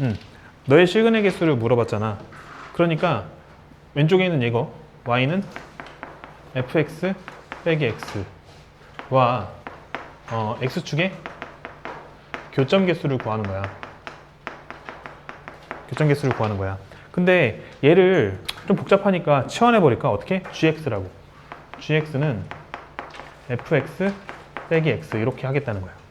음, 너의 실근의 개수를 물어봤잖아. 그러니까 왼쪽에 있는 이거 y는 fx 빼기 x와 어, x축의 교점 개수를 구하는 거야. 교점 개수를 구하는 거야. 근데 얘를 좀 복잡하니까 치환해 버릴까? 어떻게? gx라고. gx는 fx 빼기 x 이렇게 하겠다는 거야.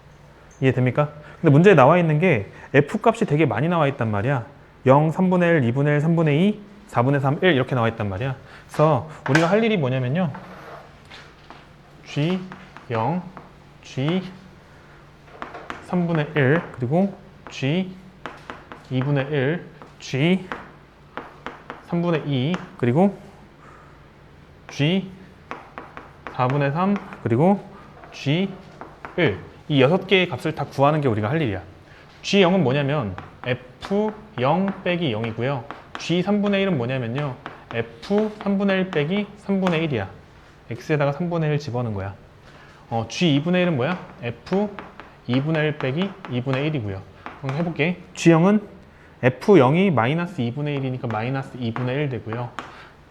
이해됩니까? 근데 문제에 나와 있는 게 f 값이 되게 많이 나와 있단 말이야. 0, 3분의 1, 2분의 1, 3분의 2, 4분의 3, 1 이렇게 나와 있단 말이야. 그래서 우리가 할 일이 뭐냐면요. g 0, g 3분의 1 그리고 g 2분의 1, g 3분의 2 그리고 g 4분의 3 그리고 g 1 이 여섯 개의 값을 다 구하는 게 우리가 할 일이야. G0은 뭐냐면 F0 빼기 0이고요. G3분의 1은 뭐냐면요. F3분의 1 빼기 3분의 1이야. X에다가 3분의 1 집어넣은 거야. 어, G2분의 1은 뭐야? F2분의 1 빼기 2분의 1이고요. 그럼 해볼게. G0은 F0이 마이너스 2분의 1이니까 마이너스 2분의 1 되고요.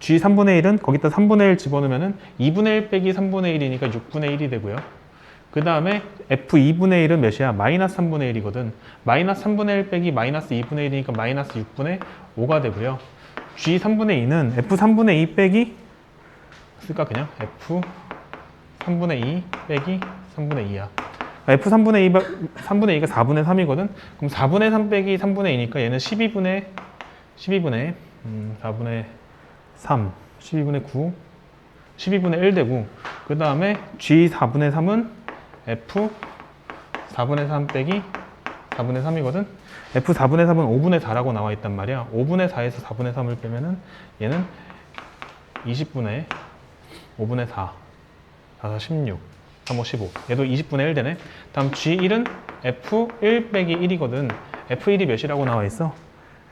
G3분의 1은 거기다 3분의 1 집어넣으면 2분의 1 빼기 3분의 1이니까 6분의 1이 되고요. 그 다음에 F2분의 1은 몇이야? 마이너스 3분의 1이거든. 마이너스 3분의 1 빼기 마이너스 2분의 1이니까 마이너스 6분의 5가 되고요. G3분의 2는 F3분의 2 빼기 쓸까 그냥? F3분의 2 빼기 3분의 2야. F3분의 2, 3분의 2가 4분의 3이거든. 그럼 4분의 3 빼기 3분의 2니까 얘는 12분의 12분의 음, 4분의 3, 12분의 9, 12분의 1 되고 그 다음에 G 4분의 3은 F 4분의 3 빼기 4분의 3이거든. F 4분의 3은 5분의 4라고 나와 있단 말이야. 5분의 4에서 4분의 3을 빼면은 얘는 20분의 5분의 4, 4, 16, 3, 5, 15. 얘도 20분의 1 되네. 다음 G1은 F1 빼기 1이거든. F1이 몇이라고 나와 있어?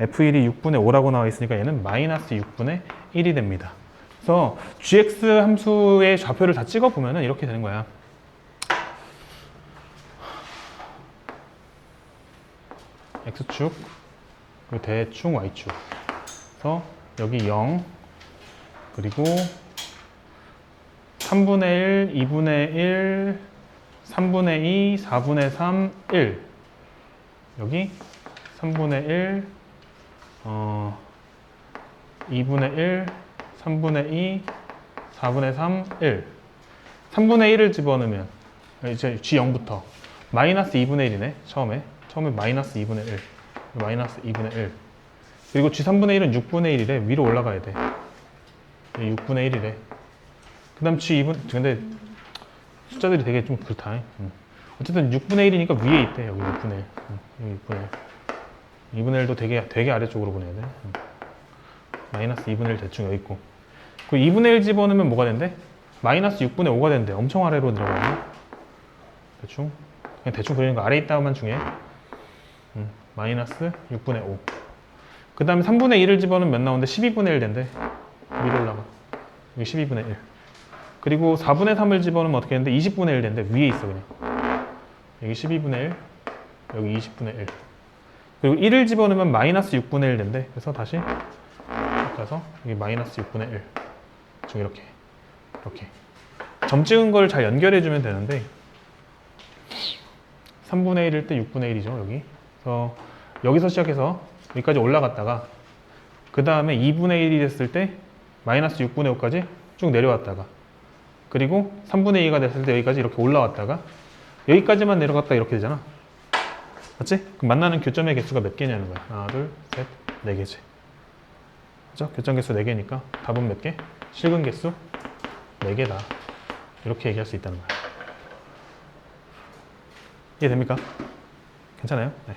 F1이 6분의 5라고 나와 있으니까 얘는 마이너스 6분의 1이 됩니다. 그래서 gx 함수의 좌표를 다 찍어 보면은 이렇게 되는 거야. X축 그리고 대충 y축. 그래서 여기 0 그리고 3분의 1, 2분의 1, 3분의 2, 4분의 3, 1. 여기 3분의 1, 어, 2분의 1, 3분의 2, 4분의 3, 1. 3분의 1을 집어넣으면 이제 G0부터 마이너스 2분의 1이네. 처음에. 처음에 마이너스 2분의 1. 마이너스 2분의 1. 그리고 G3분의 1은 6분의 1이래. 위로 올라가야 돼. 6분의 1이래. 그 다음 G2분, 근데 숫자들이 되게 좀 그렇다. 음. 어쨌든 6분의 1이니까 위에 있대. 여기 6분의 1. 음, 여기 6분의 1. 2분의 1도 되게, 되게 아래쪽으로 보내야 돼. 음. 마이너스 2분의 1 대충 여기 있고. 그 2분의 1 집어넣으면 뭐가 된대? 마이너스 6분의 5가 된대. 엄청 아래로 들어가네. 대충. 그냥 대충 그리는 거 아래 있다만 중에. 음, 마이너스 6분의 5. 그 다음에 3분의 1을 집어넣으면 몇 나오는데? 12분의 1 된대. 위로 올라가. 여기 12분의 1. 그리고 4분의 3을 집어넣으면 어떻게 되는데? 20분의 1 된대. 위에 있어, 그냥. 여기 12분의 1. 여기 20분의 1. 그리고 1을 집어넣으면 마이너스 6분의 1 된대. 그래서 다시 가서 여기 마이너스 6분의 1. 좀 이렇게. 이렇게. 점 찍은 걸 잘 연결해 주면 되는데 3분의 1일 때 6분의 1이죠, 여기. 그래서 여기서 시작해서 여기까지 올라갔다가 그 다음에 2분의 1이 됐을 때 마이너스 6분의 5까지 쭉 내려왔다가 그리고 3분의 2가 됐을 때 여기까지 이렇게 올라왔다가 여기까지만 내려갔다 이렇게 되잖아. 맞지? 그럼 만나는 교점의 개수가 몇 개냐는 거야. 하나, 둘, 셋, 네 개지. 그죠? 교점 개수 4개니까 답은 몇 개? 실근 개수 4개다. 이렇게 얘기할 수 있다는 거야. 이해됩니까? 괜찮아요? 네.